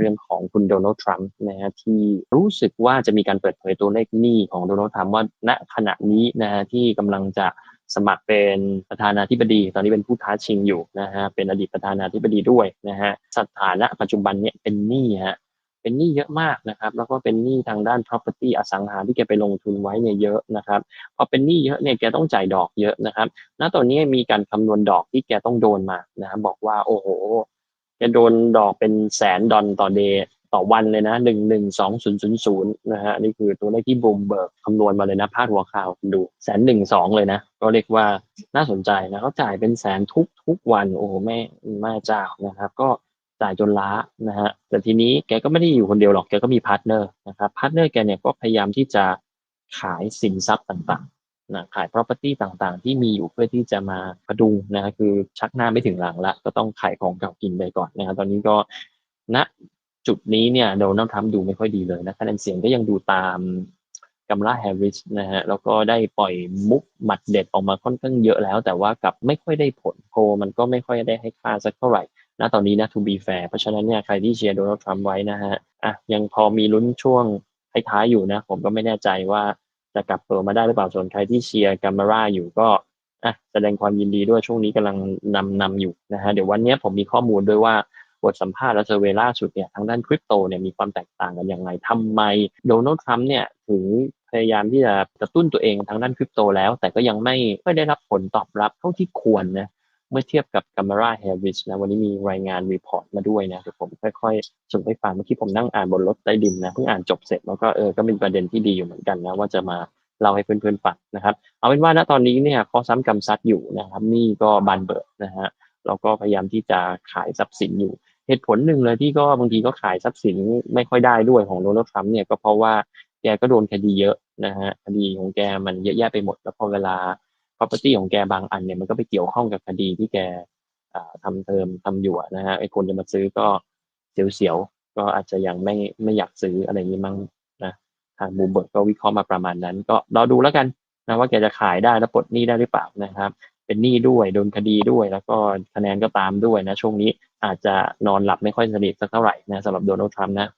เรื่องของคุณโดนัลด์ทรัมป์นะฮะที่รู้สึกว่าจะมีการเปิดเผยตัวเลขหนี้ของโดนัลด์ทรัมป์ว่าณขณะนี้นะฮะที่กำลังจะสมัครเป็นประธานาธิบดี ตอนนี้เป็นผู้ท้าชิงอยู่นะฮะเป็นอดีตประธานาธิบดีด้วยนะฮะสถานะปัจจุบันเนี่ยเป็นหนี้ฮะเป็นหนี้เยอะมากนะครับแล้วก็เป็นหนี้ทางด้าน property อสังหาที่แกไปลงทุนไว้เนี่ยเยอะนะครับพอเป็นหนี้เยอะเนี่ยแกต้องจ่ายดอกเยอะนะครับณตอนนี้มีการคำนวณดอกที่แกต้องโดนมานะบอกว่าโอ้โห แกโดนดอกเป็นแสนดอลต่อเดย์ต่อวันเลยนะหนึ่งหนึ่งสองศูนย์ศูนย์ศูนย์นะฮะนี่คือตัวเลขที่บูมเบิร์กคำนวณมาเลยนะพาดหัวข่าวดูแสนหนึ่งสองเลยนะ ก็เรียกว่าน่าสนใจนะเขาจ่ายเป็นแสนทุกทุกวัน โอ้โหแม่แม่เจ้านะครับ ก็จ่ายจนล้านะฮะแต่ทีนี้แกก็ไม่ได้อยู่คนเดียวหรอกแกก็มีพาร์ทเนอร์นะครับพาร์ทเนอร์แกเนี่ยก็พยายามที่จะขายสินทรัพย์ต่าง นะขาย property ต่างๆ ที่มีอยู่เพื่อที่จะมาพดุงนะคือชักหน้าไม่ถึงหลังละก็ต้องขายของเก่ากินไปก่อนนะครับตอนนี้ก็ณจุดนี้เนี่ยโดนัลด์ทรัมป์ดูไม่ค่อยดีเลยนะคะแนนเสียงก็ยังดูตามกัมลาแฮร์ริสนะฮะแล้วก็ได้ปล่อยมุกหมัดเด็ดออกมาค่อนข้างเยอะแล้ว แต่ว่ากับไม่ค่อยได้ผลโพมันก็ไม่ค่อยได้ให้ค่าสักเท่าไหร่ณตอนนี้นะ to be fair เพราะฉะนั้นเนี่ยใครที่เชียร์โดนัลด์ทรัมป์ไว้นะฮะอะยังพอมีลุ้นช่วงท้ายๆอยู่นะ ผมก็ไม่แน่ใจว่า จะกลับตัวมาได้หรือเปล่าส่วนใครที่เชียร์กัมมาร่าอยู่ก็อะแสดงความยินดีด้วยช่วงนี้กำลังนำนำอยู่นะฮะเดี๋ยววันนี้ผมมีข้อมูลด้วยว่าบทสัมภาษณ์และเซอร์เวล่าสุดเนี่ยทางด้านคริปโตเนี่ยมีความแตกต่างกันอย่างไรทำไมโดนัลด์ทรัมป์เนี่ยถึงพยายามที่จะกระตุ้นตัวเองทางด้านคริปโตแล้ว แต่ก็ยังไม่ไม่ได้รับผลตอบรับเท่าที่ควรนะ เมื่อเทียบกับ Gamma Harris นะวันนี้มีรายงานรีพอร์ตมาด้วยนะเดี๋ยวผมค่อยๆส่งให้ฟังเมื่อกี้ผมนั่งอ่านบนรถใต้ดินนะเพิ่งอ่านจบเสร็จแล้วก็เออก็เป็นประเด็นที่ดีอยู่เหมือนกันนะว่าจะมาเล่าให้เพื่อนๆฟังนะครับ เอาเป็นว่าณตอนนี้เนี่ยข้อซ้ำกำซัดอยู่นะครับนี่ก็บานเบิดนะฮะเราก็พยายามที่จะขายทรัพย์สินอยู่ เหตุผลหนึ่งเลยที่ก็บางทีก็ขายทรัพย์สินไม่ค่อยได้ด้วยของโดนัลด์ทรัมป์เนี่ยก็เพราะว่าแกก็โดนคดีเยอะนะฮะคดีของแกมันเยอะแยะไปหมดแล้วพอเวลา property ของแกบางอันเนี่ยมันก็ไปเกี่ยวข้องกับคดีที่แกทำเทอมทำอยู่นะฮะไอ้คนจะมาซื้อก็เสียวๆก็อาจจะยังไม่ไม่อยากซื้ออะไรนี้มั้งนะทางบูมเบิร์กก็วิเคราะห์มาประมาณนั้น ก็รอดูแล้วกันนะว่าแกจะขายได้แล้วปลดหนี้ได้หรือเปล่านะครับ เป็นหนี้ด้วยโดนคดีด้วย แล้วก็คะแนนก็ตามด้วยนะช่วงนี้อาจจะนอนหลับไม่ค่อยสนิทสักเท่าไหร่นะสำหรับโดนัลด์ทรัมป์นะ